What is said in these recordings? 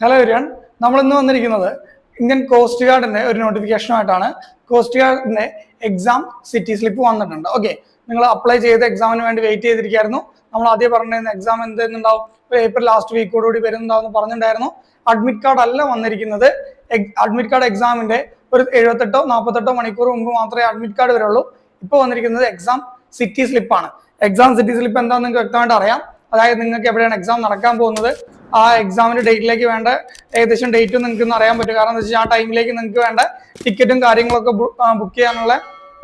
Hello everyone നമ്മൾ ഇന്ന് വന്നിരിക്കുന്നത് ഇന്ത്യൻ കോസ്റ്റ് ഗാർഡിന്റെ ഒരു നോട്ടിഫിക്കേഷനുമായിട്ടാണ് കോസ്റ്റ് ഗാർഡിന്റെ എക്സാം സിറ്റി സ്ലിപ്പ് വന്നിട്ടുണ്ട്. ഓക്കെ നിങ്ങൾ അപ്ലൈ ചെയ്ത എക്സാമിന് വേണ്ടി വെയിറ്റ് ചെയ്തിരിക്കായിരുന്നു. നമ്മൾ ആദ്യം പറഞ്ഞിരുന്ന എക്സാം എന്തെന്നുണ്ടാവും? ഏപ്രിൽ ലാസ്റ്റ് വീക്കോടുകൂടി വരുന്നുണ്ടാവും പറഞ്ഞിട്ടുണ്ടായിരുന്നു. അഡ്മിറ്റ് കാർഡ് അല്ല വന്നിരിക്കുന്നത്. അഡ്മിറ്റ് കാർഡ് എക്സാമിന്റെ ഒരു എഴുപത്തെട്ടോ നാൽപ്പത്തെട്ടോ മണിക്കൂർ മുമ്പ് മാത്രമേ അഡ്മിറ്റ് കാർഡ് വരുള്ളൂ. ഇപ്പോൾ വന്നിരിക്കുന്നത് എക്സാം സിറ്റി സ്ലിപ്പാണ് എക്സാം സിറ്റി സ്ലിപ്പ് എന്താണെന്ന് നിങ്ങൾക്ക് വ്യക്തമായിട്ട് അറിയാം. അതായത് നിങ്ങൾക്ക് എവിടെയാണ് എക്സാം നടക്കാൻ പോകുന്നത്? ആ എക്സാമിന്റെ ഡേറ്റിലേക്ക് വേണ്ട ഏകദേശം ഡേറ്റും നിങ്ങൾക്ക് ഒന്ന് അറിയാൻ പറ്റും. കാരണം എന്താ വെച്ചാൽ ആ ടൈമിലേക്ക് നിങ്ങൾക്ക് വേണ്ട ടിക്കറ്റും കാര്യങ്ങളൊക്കെ ബുക്ക് ചെയ്യാനുള്ള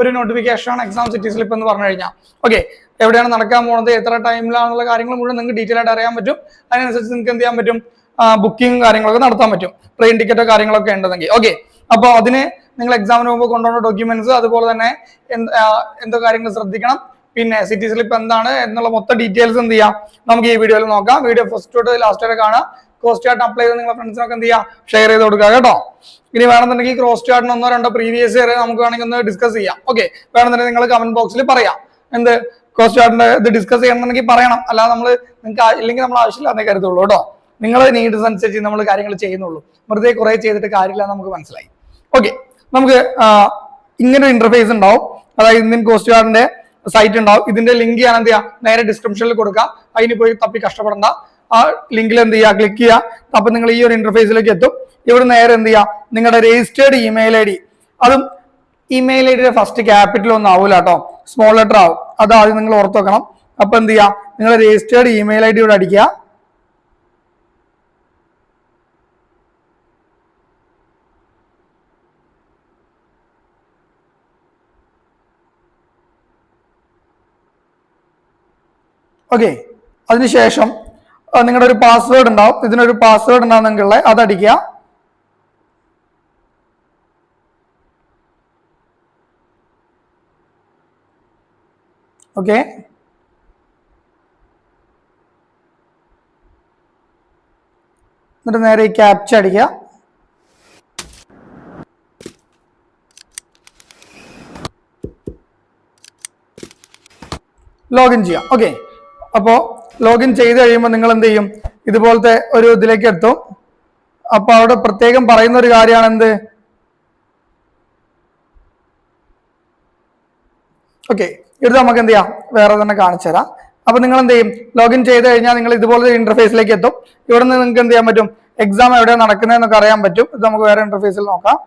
ഒരു നോട്ടിഫിക്കേഷനാണ് എക്സാം സിറ്റി സ്ലിപ്പ് എന്ന് പറഞ്ഞു കഴിഞ്ഞാൽ. ഓക്കെ എവിടെയാണ് നടക്കാൻ പോകുന്നത് എത്ര ടൈമിലാണുള്ള കാര്യങ്ങൾ മുഴുവൻ നിങ്ങൾക്ക് ഡീറ്റെയിൽ ആയിട്ട് അറിയാൻ പറ്റും. അതിനനുസരിച്ച് നിങ്ങൾക്ക് എന്ത് ചെയ്യാൻ പറ്റും? ബുക്കിംഗ് കാര്യങ്ങളൊക്കെ നടത്താൻ പറ്റും. ട്രെയിൻ ടിക്കറ്റോ കാര്യങ്ങളൊക്കെ ഉണ്ടെങ്കിൽ. ഓക്കെ അപ്പോൾ അതിന് നിങ്ങൾ എക്സാമിന് മുമ്പ് കൊണ്ടുപോകുന്ന ഡോക്യുമെന്റ്സ് അതുപോലെ തന്നെ എന്തോ കാര്യങ്ങൾ ശ്രദ്ധിക്കണം? പിന്നെ സിറ്റി സ്ലിപ്പ് എന്താണ് എന്നുള്ള മൊത്തം ഡീറ്റെയിൽസ് എന്ത് ചെയ്യാം? നമുക്ക് ഈ വീഡിയോയിൽ നോക്കാം. വീഡിയോ ഫസ്റ്റ് തൊട്ട് ലാസ്റ്റ് വരെ കാണാം. ക്രോസ് ചാർട്ട് അപ്ലൈ ചെയ്ത് നിങ്ങളുടെ ഫ്രണ്ട്സിനൊക്കെ എന്ത് ചെയ്യാം? ഷെയർ ചെയ്ത് കൊടുക്കുക കേട്ടോ. ഇനി വേണമെന്നുണ്ടെങ്കിൽ ക്രോസ് ചാർട്ടിന് ഒന്നോ രണ്ടോ പ്രീവിയസ് ഇയർ നമുക്ക് വേണമെങ്കിൽ ഒന്ന് ഡിസ്കസ് ചെയ്യാം. ഓക്കെ വേണമെന്നുണ്ടെങ്കിൽ നിങ്ങൾ കമന്റ് ബോക്സിൽ പറയാം. എന്ത്? ക്രോസ് ചാർട്ടിന്റെ ഇത് ഡിസ്കസ് ചെയ്യണമെന്നുണ്ടെങ്കിൽ പറയണം. അല്ലാതെ നമ്മൾ നിങ്ങൾക്ക് ഇല്ലെങ്കിൽ നമ്മൾ ആവശ്യമില്ലാന്നേ കരുതുള്ളൂ കേട്ടോ. നിങ്ങൾ നീഡ്സ് അനുസരിച്ച് നമ്മൾ കാര്യങ്ങൾ ചെയ്യുന്നുള്ളൂ. വെറുതെ കുറെ ചെയ്തിട്ട് കാര്യമില്ല നമുക്ക് മനസ്സിലായി. ഓക്കെ നമുക്ക് ഇങ്ങനെ ഒരു ഇന്റർഫേസ് ഉണ്ടാവും. അതായത് ഇന്ത്യൻ കോസ്റ്റ് ഗാർഡിന്റെ സൈറ്റ് ഉണ്ടാവും. ഇതിന്റെ ലിങ്ക് ഞാൻ എന്ത് ചെയ്യാം? നേരെ ഡിസ്ക്രിപ്ഷനിൽ കൊടുക്കാം. അതിന് പോയി തപ്പി കഷ്ടപ്പെടണ്ട. ആ ലിങ്കിൽ എന്ത് ചെയ്യുക ക്ലിക്ക് ചെയ്യുക അപ്പൊ നിങ്ങൾ ഈ ഒരു ഇന്റർഫേസിലേക്ക് എത്തും. ഇവിടെ നേരെ എന്ത് ചെയ്യുക നിങ്ങളുടെ രജിസ്റ്റേർഡ് ഇമെയിൽ ഐ ഡി അതും ഇമെയിൽ ഐ ഡിയുടെ ഫസ്റ്റ് ക്യാപിറ്റൽ ഒന്നും ആവൂല കേട്ടോ സ്മോൾ ലെറ്റർ ആവും. അത് ആദ്യം നിങ്ങൾ ഓർത്ത് വെക്കണം. അപ്പൊ എന്ത് ചെയ്യാം? നിങ്ങൾ രജിസ്റ്റേർഡ് ഇമെയിൽ ഐ ഡി ഇവിടെ അടിക്കുക. ഓക്കെ അതിനുശേഷം നിങ്ങളുടെ ഒരു പാസ്വേഡ് ഉണ്ടാവും. ഇതിനൊരു പാസ്വേഡ് ഉണ്ടാവും നിങ്ങളുടെ അതടിക്കുക ഓക്കെ എന്നിട്ട് നേരെ ഈ ക്യാപ്ച അടിക്കുക. ലോഗിൻ ചെയ്യാം ഓക്കെ അപ്പോൾ ലോഗിൻ ചെയ്ത് കഴിയുമ്പോൾ നിങ്ങൾ എന്ത് ചെയ്യും? ഇതുപോലത്തെ ഒരു ഇതിലേക്ക് എത്തും. അപ്പൊ അവിടെ പ്രത്യേകം പറയുന്ന ഒരു കാര്യമാണ് എന്ത് ഓക്കെ ഇത് നമുക്ക് എന്ത് ചെയ്യാം? വേറെ തന്നെ കാണിച്ചു തരാം. അപ്പൊ നിങ്ങൾ എന്ത് ചെയ്യും? ലോഗിൻ ചെയ്ത് കഴിഞ്ഞാൽ നിങ്ങൾ ഇതുപോലെ ഇന്റർഫേസിലേക്ക് എത്തും. ഇവിടെ നിന്ന് നിങ്ങൾക്ക് എന്ത് ചെയ്യാൻ പറ്റും? എക്സാം എവിടെയാണ് നടക്കുന്നതെന്നൊക്കെ അറിയാൻ പറ്റും. ഇത് നമുക്ക് വേറെ ഇന്റർഫേസിൽ നോക്കാം.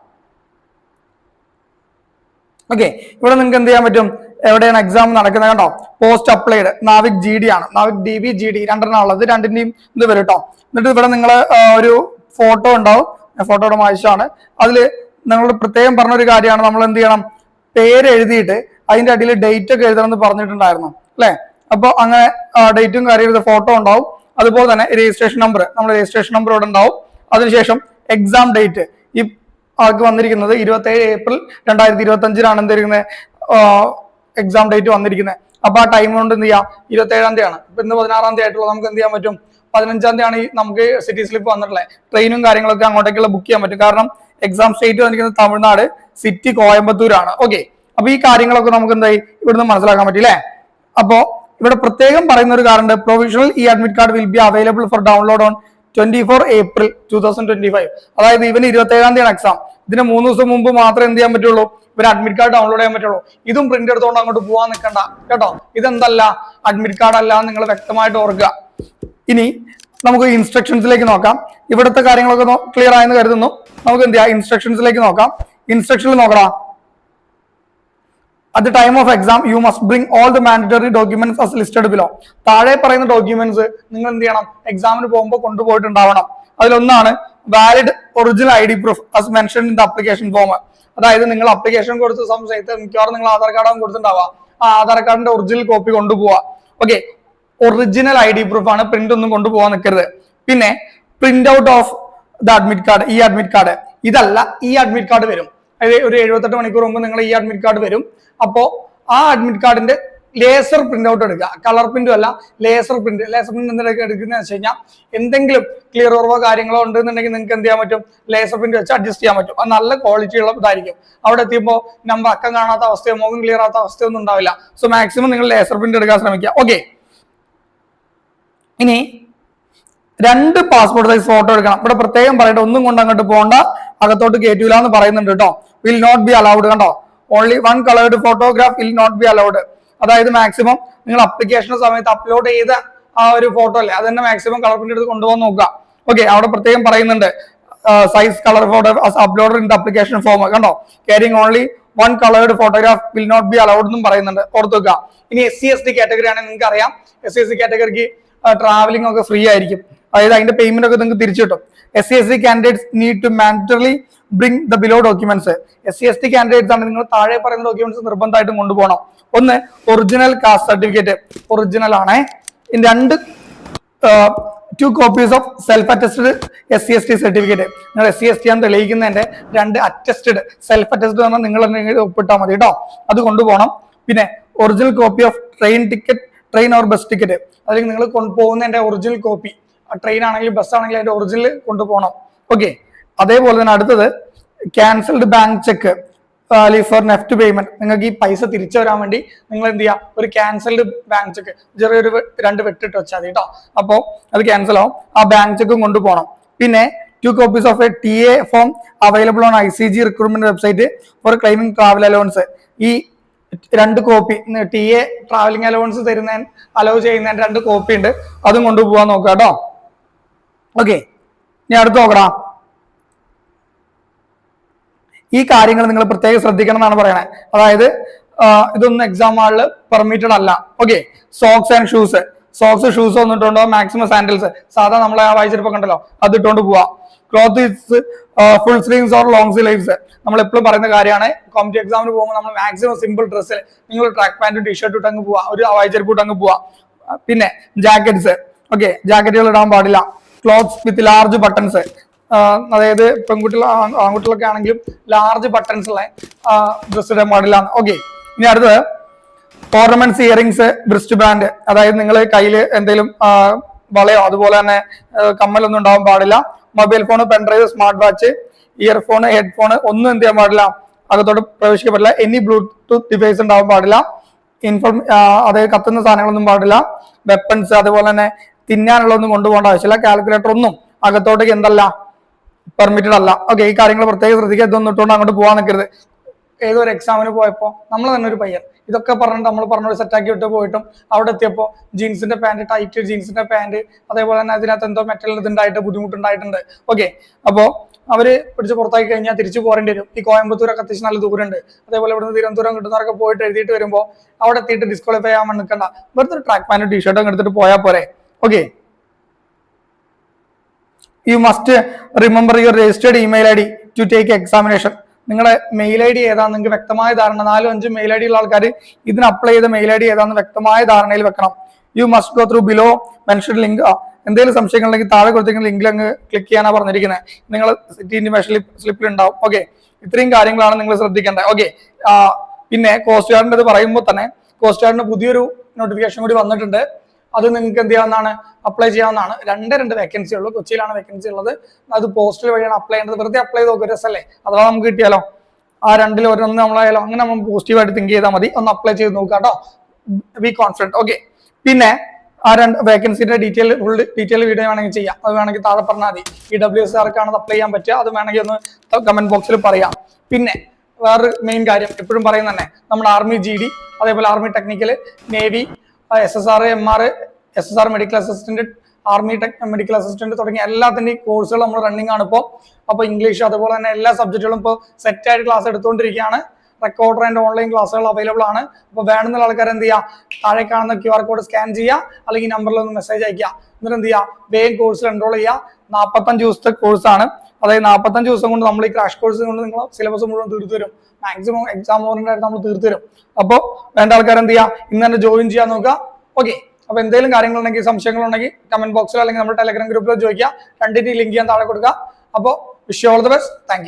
ഓക്കെ ഇവിടെ നിങ്ങൾക്ക് എന്ത് ചെയ്യാൻ പറ്റും? എവിടെയാണ് എക്സാം നടക്കുന്നത് കണ്ടോ? Post applied Navik G D ആണ്. Navik D B G D രണ്ടെണ്ണം ഉള്ളത്. രണ്ടിന്റെയും ഇത് വരും കേട്ടോ എന്നിട്ട് ഇവിടെ നിങ്ങൾ ഒരു ഫോട്ടോ ഉണ്ടാവും. ഫോട്ടോയുടെ ആവശ്യമാണ് അതിൽ നിങ്ങൾ പ്രത്യേകം പറഞ്ഞ ഒരു കാര്യമാണ്. നമ്മൾ എന്ത് ചെയ്യണം? പേര് എഴുതിയിട്ട് അതിന്റെ അടിയിൽ ഡേറ്റ് ഒക്കെ എഴുതണം എന്ന് പറഞ്ഞിട്ടുണ്ടായിരുന്നു. അല്ലെ? അപ്പോൾ അങ്ങനെ ഡേറ്റും കാര്യം ഫോട്ടോ ഉണ്ടാവും. അതുപോലെ തന്നെ രജിസ്ട്രേഷൻ നമ്പർ നമ്മൾ രജിസ്ട്രേഷൻ നമ്പർ ഇവിടെ ഉണ്ടാവും. അതിനുശേഷം എക്സാം ഡേറ്റ് ഈ ആൾക്ക് വന്നിരിക്കുന്നത് ഇരുപത്തേഴ് ഏപ്രിൽ രണ്ടായിരത്തി ഇരുപത്തി അഞ്ചിനാണ് എന്തിരിക്കുന്നത് എക്സാം ഡേറ്റ് വന്നിരിക്കുന്നത് അപ്പൊ ആ ടൈം കൊണ്ട് എന്ത് ചെയ്യാം? ഏഴാം തീയതിയാണ്. ഇപ്പൊ ഇന്ന് പതിനാറാം തീയതി ആയിട്ടുള്ള നമുക്ക് എന്ത് ചെയ്യാൻ പറ്റും? പതിനഞ്ചാം ഈ നമുക്ക് സിറ്റി സ്ലിപ്പ് വന്നിട്ടുള്ളത് ട്രെയിനും കാര്യങ്ങളൊക്കെ അങ്ങോട്ടേക്കുള്ള ബുക്ക് ചെയ്യാൻ പറ്റും. കാരണം എക്സാം സ്റ്റേറ്റ് വന്നിരിക്കുന്നത് തമിഴ്നാട് സിറ്റി കോയമ്പത്തൂരാണ്. ഓക്കെ അപ്പൊ ഈ കാര്യങ്ങളൊക്കെ നമുക്ക് എന്തായി? ഇവിടുന്ന് മനസ്സിലാക്കാൻ പറ്റില്ലേ അപ്പോ ഇവിടെ പ്രത്യേകം പറയുന്ന ഒരു കാരണം പ്രൊവിഷണൽ ഈ admit card will be available for download on twenty four April two thousand twenty five അതായത് ഇവന് ഇരുപത്തി ഏഴാം തീയതി എക്സാം ഇതിന് മൂന്ന് ദിവസം മുമ്പ് മാത്രമേ എന്ത് ചെയ്യാൻ പറ്റുള്ളൂ? ഇവർ അഡ്മിറ്റ് കാർഡ് ഡൗൺലോഡ് ചെയ്യാൻ പറ്റുള്ളൂ. ഇതും പ്രിന്റ് എടുത്തുകൊണ്ട് അങ്ങോട്ട് പോകാൻ നിൽക്കണ്ട കേട്ടോ? ഇതെന്തല്ല? അഡ്മിറ്റ് കാർഡ് അല്ല നിങ്ങൾ വ്യക്തമായിട്ട് ഓർക്കുക. ഇനി നമുക്ക് ഇൻസ്ട്രക്ഷൻസിലേക്ക് നോക്കാം. ഇവിടുത്തെ കാര്യങ്ങളൊക്കെ ക്ലിയർ ആയെന്ന് കരുതുന്നു. നമുക്ക് എന്ത് ചെയ്യാം? ഇൻസ്ട്രക്ഷൻസിലേക്ക് നോക്കാം. ഇൻസ്ട്രക്ഷനിൽ നോക്കടാ. At time of exam you must bring all the mandatory documents as listed below താഴെ പറയുന്ന ഡോക്യുമെന്റ്സ് നിങ്ങൾ എന്ത് ചെയ്യണം? എക്സാമിന് പോകുമ്പോൾ കൊണ്ടുപോയിട്ടുണ്ടാവണം. അതിലൊന്നാണ് valid original I D proof as mention in the application form അതായത് നിങ്ങൾ അപ്ലിക്കേഷൻ കൊടുത്ത സമയത്ത് മിക്കവാറും നിങ്ങൾ ആധാർ കാർഡാണ് കൊടുത്തിട്ടുണ്ടാവുക. ആ ആധാർ കാർഡിന്റെ ഒറിജിനൽ കോപ്പി കൊണ്ടുപോവാ okay original I D proof ആണ് പ്രിന്റ് ഒന്നും കൊണ്ടുപോകാൻ നിൽക്കരുത് പിന്നെ print out of the admit card ഈ അഡ്മിറ്റ് കാർഡ് ഇതല്ല ഈ അഡ്മിറ്റ് കാർഡ് വരും. ഒരു എഴുപത്തെട്ട് മണിക്കൂർ മുമ്പ് നിങ്ങൾ ഈ അഡ്മിറ്റ് കാർഡ് വരും. അപ്പോ ആ അഡ്മിറ്റ് കാർഡിന്റെ ലേസർ പ്രിന്റ് ഔട്ട് എടുക്കുക. കളർ പ്രിന്റും അല്ല ലേസർ പ്രിന്റ് ലേസർ പ്രിന്റ് എന്തൊക്കെ എടുക്കുന്നതെന്ന് വെച്ച് കഴിഞ്ഞാൽ എന്തെങ്കിലും ക്ലിയർ ഓർവോ കാര്യങ്ങളോ ഉണ്ടെന്നുണ്ടെങ്കിൽ നിങ്ങൾക്ക് എന്ത് ചെയ്യാൻ പറ്റും? ലേസർ പ്രിന്റ് വെച്ച് അഡ്ജസ്റ്റ് ചെയ്യാൻ പറ്റും. അത് നല്ല ക്വാളിറ്റി ഇതായിരിക്കും. അവിടെ എത്തിയപ്പോൾ നമ്പർ അക്കം കാണാത്ത അവസ്ഥയോ മുഖം ക്ലിയർ ആകാത്ത അവസ്ഥയോ ഒന്നും ഉണ്ടാവില്ല. സോ മാക്സിമം നിങ്ങൾ ലേസർ പ്രിന്റ് എടുക്കാൻ ശ്രമിക്കുക. ഓക്കെ ഇനി രണ്ട് പാസ്പോർട്ട് സൈസ് ഫോട്ടോ എടുക്കണം. ഇവിടെ പ്രത്യേകം പറയട്ടെ ഒന്നും കൊണ്ട് അങ്ങോട്ട് പോകണ്ട അകത്തോട്ട് കയറ്റൂല എന്ന് പറയുന്നുണ്ട് കേട്ടോ. വിൽ നോട്ട് ബി അലൗഡ് കണ്ടോ? Only one coloured photograph will not be allowed അതായത് മാക്സിമം നിങ്ങൾ അപ്ലിക്കേഷൻ സമയത്ത് അപ്ലോഡ് ചെയ്ത ആ ഒരു ഫോട്ടോ അല്ലേ അത് തന്നെ മാക്സിമം കളർ പ്രിന്റ് എടുത്ത് കൊണ്ടുപോകാൻ നോക്കുക. ഓക്കെ അവിടെ പ്രത്യേകം പറയുന്നുണ്ട്. Size colour photo upload in application form കണ്ടോ? Carrying only one coloured photograph will not be allowed എന്നും പറയുന്നുണ്ട്. ഓർത്ത് വെക്കുക. ഇനി S C S T category ആണെങ്കിൽ നിങ്ങൾക്ക് അറിയാം എസ് സി എസ് ടി കാറ്റഗറിക്ക് ട്രാവലിംഗ് ഒക്കെ ഫ്രീ ആയിരിക്കും. അതായത് അതിന്റെ പേയ്മെന്റ് ഒക്കെ നിങ്ങൾക്ക് തിരിച്ചു കിട്ടും. S C S T candidates need to mandatory bring the below documents S C S T candidates ആണ് നിങ്ങൾ താഴെ പറയുന്ന ഡോക്യുമെന്റ്സ് നിർബന്ധമായിട്ടും കൊണ്ടുപോകണം. ഒന്ന് ഒറിജിനൽ കാസ്റ്റ് സർട്ടിഫിക്കറ്റ് ഒറിജിനൽ ആണേ. രണ്ട് two copies of self attested S C S T certificate നിങ്ങൾ എസ് സി എസ് ടി ആണ് തെളിയിക്കുന്നതിന്റെ രണ്ട് അറ്റസ്റ്റഡ് സെൽഫ് അറ്റസ്റ്റഡ് പറഞ്ഞാൽ നിങ്ങൾ തന്നെ ഒപ്പിട്ടാൽ മതി കേട്ടോ. അത് കൊണ്ടുപോകണം. പിന്നെ original copy of train ticket train or bus ticket അല്ലെങ്കിൽ നിങ്ങൾ കൊണ്ടുപോകുന്നതിന്റെ ഒറിജിനൽ കോപ്പി ട്രെയിൻ ആണെങ്കിലും ബസ് ആണെങ്കിലും അതിന്റെ ഒറിജിനൽ കൊണ്ടുപോകണം. ഓക്കെ അതേപോലെ തന്നെ അടുത്തത് cancelled bank cheque for NEFT payment നിങ്ങൾക്ക് ഈ പൈസ തിരിച്ചു വരാൻ വേണ്ടി നിങ്ങൾ എന്ത് ചെയ്യുക ഒരു ക്യാൻസൽഡ് ബാങ്ക് ചെക്ക് ചെറിയൊരു രണ്ട് വെട്ടിട്ട് വെച്ചാൽ മതി കേട്ടോ. അപ്പോൾ അത് ക്യാൻസൽ ആവും. ആ ബാങ്ക് ചെക്കും കൊണ്ടുപോകണം. പിന്നെ two copies of A T A form available on I C G recruitment website for claiming travel allowance ഈ രണ്ട് copy T A travelling allowance തരുന്ന അലോ ചെയ്യുന്ന രണ്ട് കോപ്പി ഉണ്ട്. അതും കൊണ്ടുപോകാൻ നോക്കുക കേട്ടോ. ഓക്കെ ഇനി അടുത്ത് നോക്കടാ. ഈ കാര്യങ്ങൾ നിങ്ങൾ പ്രത്യേകം ശ്രദ്ധിക്കണം എന്നാണ് പറയുന്നത് അതായത് ഇതൊന്നും എക്സാം ഹാളിൽ പെർമിറ്റഡ് അല്ല. Okay socks and shoes socks shoes വന്നിട്ടുണ്ടോ? മാക്സിമം സാൻഡിൽസ് സാധാ നമ്മളെ ആ വായിച്ചിരിപ്പോ കണ്ടല്ലോ അത് ഇട്ടുകൊണ്ട് പോവാ. Cloth is full sleeves or long sleeves നമ്മൾ എപ്പോഴും പറയുന്ന കാര്യമാണ് കോമ്പറ്റീവ് എക്സാമിന് പോകുമ്പോൾ നമ്മൾ മാക്സിമം സിമ്പിൾ ഡ്രസ്സിൽ നിങ്ങൾ ട്രാക്ക് പാന്റും ടീഷർട്ടും ഇട്ട് അങ്ങ് പോവാ. ഒരു വായിച്ചെരുപ്പ് ഇട്ട് അങ്ങ് പോവാ. പിന്നെ ജാക്കറ്റ്സ് ഓക്കെ ജാക്കറ്റുകൾ ഇടാൻ പാടില്ല. ക്ലോത്ത്സ് വിത്ത് ലാർജ് ബട്ടൺസ് അതായത് പെൺകുട്ടികൾ ആൺകുട്ടികളൊക്കെ ആണെങ്കിലും ലാർജ് ബട്ടൺസ് ഉള്ള ഡ്രസ് മോഡലാണ് ഓക്കെ ഇനി അടുത്തത്. ഓർണമെന്റ്സ് ഇയറിങ്സ് ബ്രിസ്റ്റ് ബാൻഡ് അതായത് നിങ്ങൾ കയ്യിൽ എന്തെങ്കിലും വളയോ അതുപോലെ തന്നെ കമ്മലൊന്നും ഉണ്ടാവാൻ പാടില്ല. Mobile phone pendrive smart watch earphone headphone ഒന്നും എന്ത് ചെയ്യാൻ പാടില്ല. അകത്തോട്ട് പ്രവേശിക്കാൻ പാടില്ല എനി ബ്ലൂടൂത്ത് ഡിവൈസ് ഉണ്ടാവാൻ പാടില്ല. ഇൻഫോർം അതായത് കത്തുന്ന സാധനങ്ങളൊന്നും പാടില്ല. വെപ്പൺസ് അതുപോലെ തന്നെ തിന്നാനുള്ളതൊന്നും കൊണ്ടുപോകേണ്ട ആവശ്യമില്ല. കാൽക്കുലേറ്റർ ഒന്നും അകത്തോട്ടേക്ക് എന്തല്ല? പെർമിറ്റഡ് അല്ല. ഓക്കെ ഈ കാര്യങ്ങൾ പ്രത്യേകം ശ്രദ്ധിക്കുക. ഇതൊന്നും അങ്ങോട്ട് പോകാൻ നിൽക്കരുത്. ഏതൊരു എക്സാമിന് പോയപ്പോൾ നമ്മൾ തന്നെ ഒരു പയ്യൻ. ഇതൊക്കെ പറഞ്ഞിട്ട് നമ്മൾ പറഞ്ഞ സെറ്റാക്കി വിട്ട് പോയിട്ടും അവിടെ എത്തിയപ്പോൾ ജീൻസിന്റെ പാന്റ് ടൈറ്റ് ജീൻസിന്റെ പാന്റ് അതേപോലെ തന്നെ അതിനകത്ത് എന്തോ മെറ്റൽ ഇതുണ്ടായിട്ട് ബുദ്ധിമുട്ടുണ്ടായിട്ടുണ്ട്. ഓക്കെ അപ്പോൾ അവർ പിടിച്ച് പുറത്താക്കി കഴിഞ്ഞാൽ തിരിച്ചു പോരേണ്ടി വരും. ഈ കോയമ്പത്തൂരൊക്കെ അത്യാവശ്യം നല്ല ദൂരമുണ്ട്. അതേപോലെ ഇവിടുന്ന് തിരുവനന്തപുരം കിട്ടുന്നവരൊക്കെ പോയിട്ട് എഴുതിയിട്ട് വരുമ്പോൾ അവിടെ എത്തിയിട്ട് ഡിസ്ക്വാളിഫൈ ആവാൻ നിൽക്കണ്ട വെറുതെ ഒരു ട്രാക്ക് പാന്റും ടീഷർട്ടും എടുത്തിട്ട് പോയാൽ പോരെ. Okay you must remember your registered email I D to take examination നിങ്ങളുടെ മെയിൽ ഐ ഡി ഏതാണെന്ന് നിങ്ങൾക്ക് വ്യക്തമായ ധാരണ. നാലും അഞ്ചും മെയിൽ ഐ ഡി ഉള്ള ആൾക്കാർ ഇതിന് അപ്ലൈ ചെയ്ത മെയിൽ ഐ ഡി ഏതാന്ന് വ്യക്തമായ ധാരണയിൽ വെക്കണം. You must go through below mention link എന്തെങ്കിലും സംശയങ്ങളുണ്ടെങ്കിൽ താഴെ കൊടുത്തിരിക്കുന്ന ലിങ്കിൽ അങ്ങ് ക്ലിക്ക് ചെയ്യാനാണ് പറഞ്ഞിരിക്കുന്നത് നിങ്ങൾ സിറ്റി ഇൻഫർമേഷൻ സ്ലിപ്പിൽ ഉണ്ടാവും. ഓക്കെ ഇത്രയും കാര്യങ്ങളാണ് നിങ്ങൾ ശ്രദ്ധിക്കേണ്ടത്. ഓക്കെ പിന്നെ കോസ്റ്റ് ഗാർഡിന്റെ പറയുമ്പോൾ തന്നെ കോസ്റ്റ് ഗാർഡിന് പുതിയൊരു നോട്ടിഫിക്കേഷൻ കൂടി വന്നിട്ടുണ്ട്. അത് നിങ്ങൾക്ക് എന്ത് ചെയ്യാവുന്നതാണ്? അപ്ലൈ ചെയ്യാവുന്നതാണ്. രണ്ട് രണ്ട് വേക്കൻസി ഉള്ളൂ. കൊച്ചിയിലാണ് വേക്കൻസി ഉള്ളത്. അത് പോസ്റ്റൽ വഴിയാണ് അപ്ലൈ ചെയ്യേണ്ടത്. വെറുതെ അപ്ലൈ ചെയ്ത് നോക്കുക രസമല്ലേ അഥവാ നമുക്ക് കിട്ടിയാലോ? ആ രണ്ടിൽ ഒരെണ്ണം നമ്മളായാലോ? അങ്ങനെ നമ്മൾ പോസിറ്റീവായിട്ട് തിങ്ക് ചെയ്താൽ മതി. ഒന്ന് അപ്ലൈ ചെയ്ത് നോക്കുക കേട്ടോ. ബി കോൺഫിഡന്റ് ഓക്കെ പിന്നെ ആ രണ്ട് വേക്കൻസിന്റെ ഡീറ്റെയിൽ ഫുൾ ഡീറ്റെയിൽ വീഡിയോ വേണമെങ്കിൽ ചെയ്യാം. അത് വേണമെങ്കിൽ താഴെ പറഞ്ഞാൽ മതി. ഇ ഡബ്ല്യു എസ് ആർക്കാണ് അപ്ലൈ ചെയ്യാൻ പറ്റുക. അത് വേണമെങ്കിൽ ഒന്ന് കമന്റ് ബോക്സിൽ പറയാം. പിന്നെ വേറൊരു മെയിൻ കാര്യം എപ്പോഴും പറയുന്ന തന്നെ നമ്മുടെ ആർമി ജി ഡി അതേപോലെ army technical navy S S R M R S S R medical assistant army tech medical assistant തുടങ്ങിയ എല്ലാത്തിന്റെയും കോഴ്സുകൾ നമ്മൾ റണ്ണിങ് ആണ് ഇപ്പോൾ അപ്പോൾ ഇംഗ്ലീഷ് അതുപോലെ തന്നെ എല്ലാ സബ്ജക്റ്റുകളും ഇപ്പോൾ സെറ്റ് ആയിട്ട് ക്ലാസ് എടുത്തുകൊണ്ടിരിക്കുകയാണ്. റെക്കോർഡർ ആൻഡ് ഓൺലൈൻ ക്ലാസ്സുകൾ അവൈലബിൾ ആണ്. അപ്പോൾ വേണമെന്നുള്ള ആൾക്കാർ എന്ത് ചെയ്യുക താഴെ കാണുന്ന ക്യു ആർ കോഡ് സ്കാൻ ചെയ്യുക അല്ലെങ്കിൽ നമ്പറിൽ ഒന്ന് മെസ്സേജ് അയക്കുക എന്നിട്ട് എന്ത് ചെയ്യുക? വേഗം കോഴ്സ് എൻറോൾ ചെയ്യുക. നാൽപ്പത്തഞ്ച് ദിവസത്തെ കോഴ്സാണ് അതായത് നാൽപ്പത്തഞ്ച് ദിവസം കൊണ്ട് നമ്മൾ ഈ ക്രാഷ് കോഴ്സ് കൊണ്ട് നിങ്ങൾ സിലബസ് മുഴുവൻ തീർത്തു തരും മാക്സിമം എക്സാം ഓറിയന്റഡ് നമ്മൾ തീർത്തു തരും അപ്പോൾ വേണ്ട ആൾക്കാർ എന്ത് ചെയ്യുക ഇന്ന് തന്നെ ജോയിൻ ചെയ്യാൻ നോക്കുക. ഓക്കെ അപ്പോൾ എന്തെങ്കിലും കാര്യങ്ങളുണ്ടെങ്കിൽ സംശയങ്ങളുണ്ടെങ്കിൽ കമന്റ് ബോക്സിലോ അല്ലെങ്കിൽ നമ്മുടെ ടെലഗ്രാം ഗ്രൂപ്പിലോ ചോദിക്കുക. രണ്ടിന്റെ ലിങ്ക് ഞാൻ താഴെ കൊടുക്കുക അപ്പോൾ wish all the best thank